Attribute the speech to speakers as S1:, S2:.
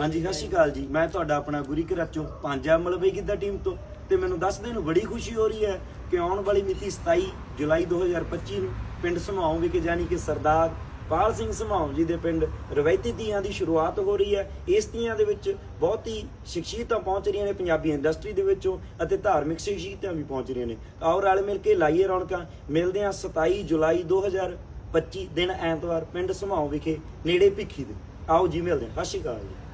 S1: ਹਾਂਜੀ, ਸਤਿ ਸ਼੍ਰੀ ਅਕਾਲ ਜੀ। ਮੈਂ ਤੁਹਾਡਾ ਆਪਣਾ ਗੁਰੀ ਘਰਾਚੋਂ ਪੰਜਾ ਮਲਬਈ ਕਿੱਦਾਂ ਟੀਮ ਤੋਂ? ਤੇ ਮੈਨੂੰ ਦੱਸਦੇ ਨੂੰ ਬੜੀ ਖੁਸ਼ੀ ਹੋ ਰਹੀ ਹੈ ਕਿ ਆਉਣ ਵਾਲੀ ਮਿਤੀ 27 ਜੁਲਾਈ 2025 ਨੂੰ ਪਿੰਡ ਸਮਾਉਂ ਵਿਖੇ ਜਾਨੀ ਕਿ ਸਰਦਾਰ ਪਾਲ ਸਿੰਘ ਸਮਾਉਂ ਜੀ ਦੇ ਪਿੰਡ ਰਵਾਇਤੀ ਤੀਆਂ ਦੀ ਸ਼ੁਰੂਆਤ ਹੋ ਰਹੀ ਹੈ। ਇਸ ਤੀਆਂ ਦੇ ਵਿੱਚ ਬਹੁਤ ਹੀ ਸ਼ਖਸੀਅਤਾਂ ਪਹੁੰਚ ਰਹੀਆਂ ਨੇ। ਪੰਜਾਬੀ ਇੰਡਸਟਰੀ ਦੇ ਵਿੱਚੋਂ ਅਤੇ ਧਾਰਮਿਕ ਸ਼ਖਸੀਅਤਾਂ ਵੀ ਪਹੁੰਚ ਰਹੀਆਂ ਨੇ। ਆਓ ਰਲ ਮਿਲ ਕੇ ਲਾਈਏ ਰੌਣਕਾਂ। ਮਿਲਦੇ ਹਾਂ 27 ਜੁਲਾਈ 2025 ਦਿਨ ਐਤਵਾਰ ਪਿੰਡ ਸਮਾਉਂ ਵਿਖੇ ਨੇੜੇ ਭਿੱਖੀ ਦੇ। ਆਓ ਜੀ, ਮਿਲਦੇ ਹਾਂ। ਸਤਿ ਸ਼੍ਰੀ ਅਕਾਲ ਜੀ।